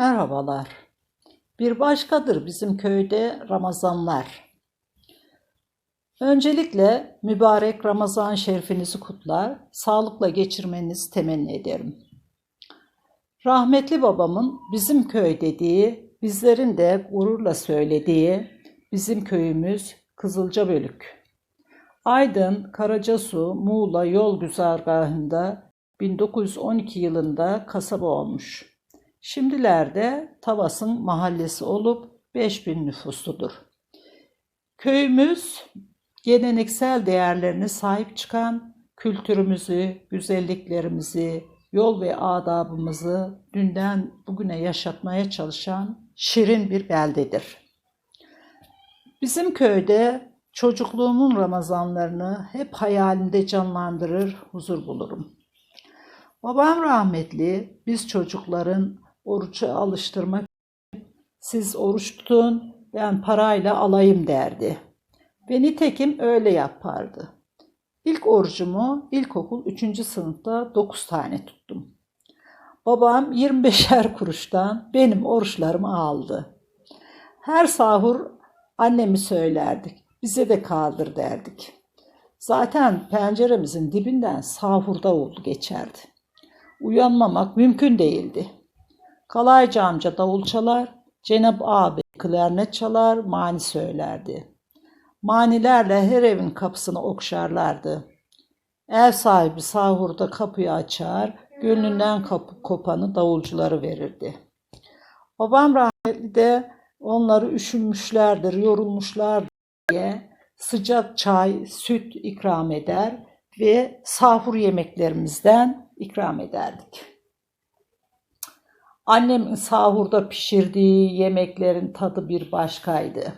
Merhabalar. Bir başkadır bizim köyde Ramazanlar. Öncelikle mübarek Ramazan şerifinizi kutlar, sağlıkla geçirmenizi temenni ederim. Rahmetli babamın bizim köy dediği, bizlerin de gururla söylediği bizim köyümüz Kızılcabölük. Aydın, Karacasu, Muğla yol güzergahında 1912 yılında kasaba olmuş. Şimdilerde Tavas'ın mahallesi olup 5000 nüfusludur. Köyümüz geleneksel değerlerine sahip çıkan kültürümüzü, güzelliklerimizi, yol ve adabımızı dünden bugüne yaşatmaya çalışan şirin bir beldedir. Bizim köyde çocukluğumun Ramazanlarını hep hayalimde canlandırır, huzur bulurum. Babam rahmetli biz çocukların orucu alıştırmak siz oruç tutun ben parayla alayım derdi. Ve nitekim öyle yapardı. İlk orucumu ilkokul 3. sınıfta 9 tane tuttum. Babam 25'er kuruştan benim oruçlarımı aldı. Her sahur annemi söylerdik. Bize de kaldır derdik. Zaten penceremizin dibinden sahur davulu geçerdi. Uyanmamak mümkün değildi. Kalaycı amca davul çalar, Cenab abi klarnet çalar, mani söylerdi. Manilerle her evin kapısını okşarlardı. Ev sahibi sahurda kapıyı açar, gönlünden kapı kopanı davulcuları verirdi. Babam rahmetli de onları üşümüşlerdir, yorulmuşlar diye sıcak çay, süt ikram eder ve sahur yemeklerimizden ikram ederdik. Annemin sahurda pişirdiği yemeklerin tadı bir başkaydı.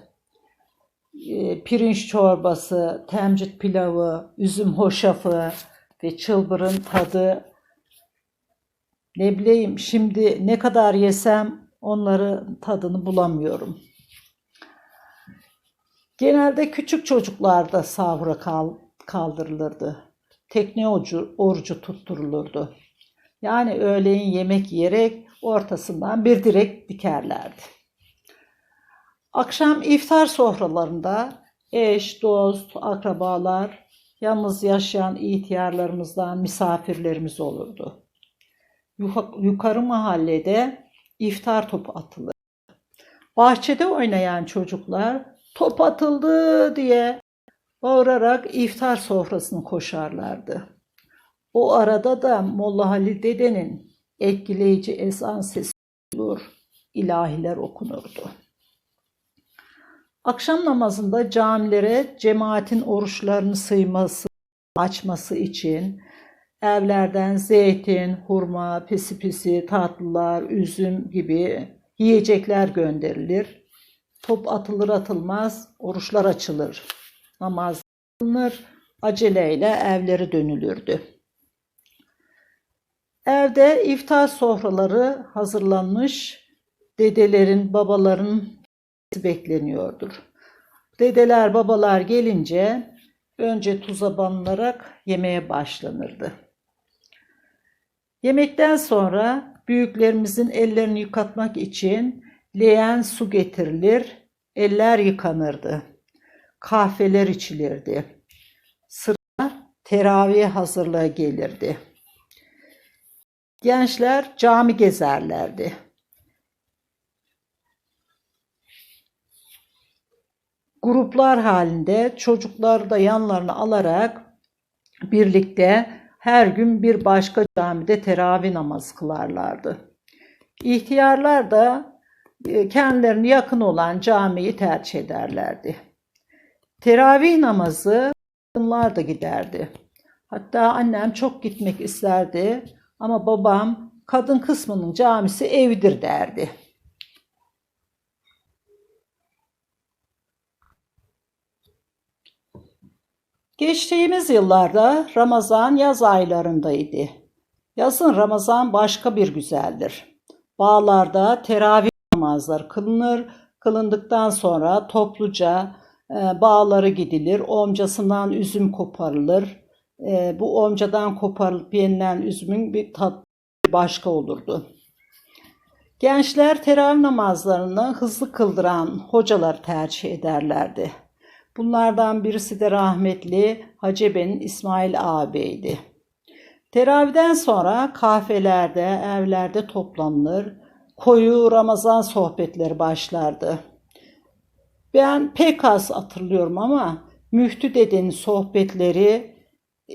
Ee, Pirinç çorbası, temcit pilavı, üzüm hoşafı ve çılbırın tadı ne bileyim şimdi ne kadar yesem onların tadını bulamıyorum. Genelde küçük çocuklarda sahura kal, kaldırılırdı. Tekne orucu, orucu tutturulurdu. Yani öğleyin yemek yiyerek ortasından bir direk dikerlerdi. Akşam iftar sofralarında eş, dost, akrabalar, yalnız yaşayan ihtiyarlarımızdan misafirlerimiz olurdu. Yukarı mahallede iftar topu atılır. Bahçede oynayan çocuklar top atıldı diye bağırarak iftar sofrasını koşarlardı. O arada da Molla Halil dedenin etkileyici ezan sesi olur, ilahiler okunurdu. Akşam namazında camilere cemaatin oruçlarını sıyması, açması için evlerden zeytin, hurma, pisi pisi, tatlılar, üzüm gibi yiyecekler gönderilir. Top atılır atılmaz oruçlar açılır. Namaz kılınır, aceleyle evleri dönülürdü. Evde iftar sofraları hazırlanmış, dedelerin, babaların bekleniyordur. Dedeler, babalar gelince önce tuza banılarak yemeğe başlanırdı. Yemekten sonra büyüklerimizin ellerini yıkatmak için leğen su getirilir, eller yıkanırdı. Kahveler içilirdi. Sıra teravih hazırlığı gelirdi. Gençler cami gezerlerdi. Gruplar halinde çocukları da yanlarına alarak birlikte her gün bir başka camide teravih namazı kılarlardı. İhtiyarlar da e, kendilerine yakın olan camiyi tercih ederlerdi. Teravih namazı kadınlar da giderdi. Hatta annem çok gitmek isterdi ama babam kadın kısmının camisi evidir derdi. Geçtiğimiz yıllarda Ramazan yaz aylarındaydı. Yazın Ramazan başka bir güzeldir. Bağlarda teravih namazları kılınır. Kılındıktan sonra topluca e, bağları gidilir. Omcasından üzüm koparılır. E, bu omcadan koparılıp yenilen üzümün bir tat başka olurdu. Gençler teravih namazlarını hızlı kıldıran hocalar tercih ederlerdi. Bunlardan birisi de rahmetli Hacebe'nin İsmail ağabeydi. Teravihden sonra kahvelerde, evlerde toplanılır, koyu Ramazan sohbetleri başlardı. Ben pek az hatırlıyorum ama Müftü dedenin sohbetleri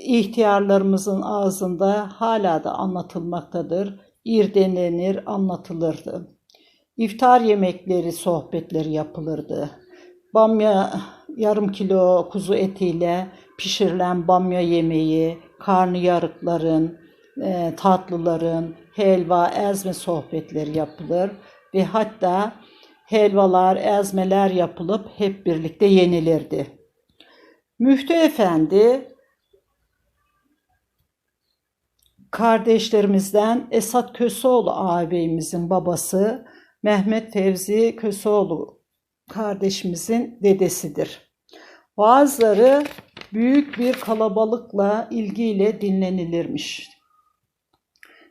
ihtiyarlarımızın ağzında hala da anlatılmaktadır. İrdelenir, anlatılırdı. İftar yemekleri, sohbetleri yapılırdı. Bamya yarım kilo kuzu etiyle pişirilen bamya yemeği, karnıyarıkların, e, tatlıların, helva, ezme sohbetleri yapılır ve hatta helvalar, ezmeler yapılıp hep birlikte yenilirdi. Müftü Efendi kardeşlerimizden Esat Köseoğlu ağabeyimizin babası Mehmet Fevzi Köseoğlu kardeşimizin dedesidir. Vaazları büyük bir kalabalıkla ilgiyle dinlenilirmiş.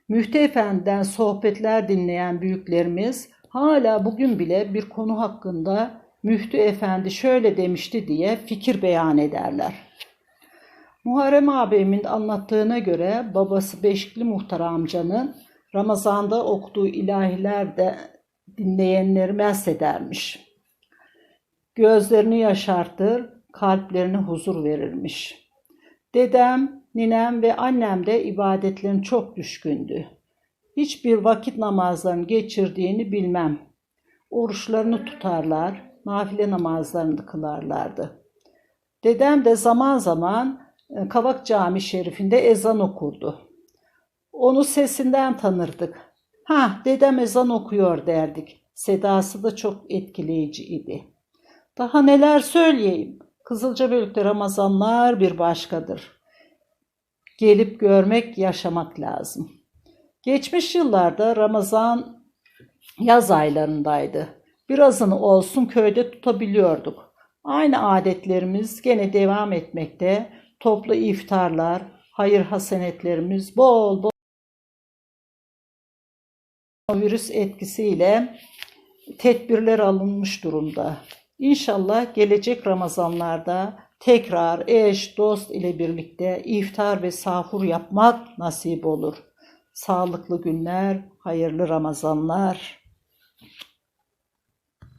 Müftü Efendi'den sohbetler dinleyen büyüklerimiz hala bugün bile bir konu hakkında Müftü Efendi şöyle demişti diye fikir beyan ederler. Muharrem abimin anlattığına göre babası Beşikli Muhtar amcanın Ramazan'da okuduğu ilahiler de dinleyenleri meshedermiş. Gözlerini yaşartır, kalplerine huzur verirmiş. Dedem, ninem ve annem de ibadetlerin çok düşkündü. Hiçbir vakit namazlarını geçirdiğini bilmem. Oruçlarını tutarlar, nafile namazlarını kılarlardı. Dedem de zaman zaman Kavak Cami Şerif'inde ezan okurdu. Onu sesinden tanırdık. Ha dedem ezan okuyor derdik. Sedası da çok etkileyici idi. Daha neler söyleyeyim. Kızılcabölük'te Ramazanlar bir başkadır. Gelip görmek, yaşamak lazım. Geçmiş yıllarda Ramazan yaz aylarındaydı. Birazını olsun köyde tutabiliyorduk. Aynı adetlerimiz gene devam etmekte. Toplu iftarlar, hayır hasenetlerimiz bol bol virüs etkisiyle tedbirler alınmış durumda. İnşallah gelecek Ramazanlarda tekrar eş, dost ile birlikte iftar ve sahur yapmak nasip olur. Sağlıklı günler, hayırlı Ramazanlar.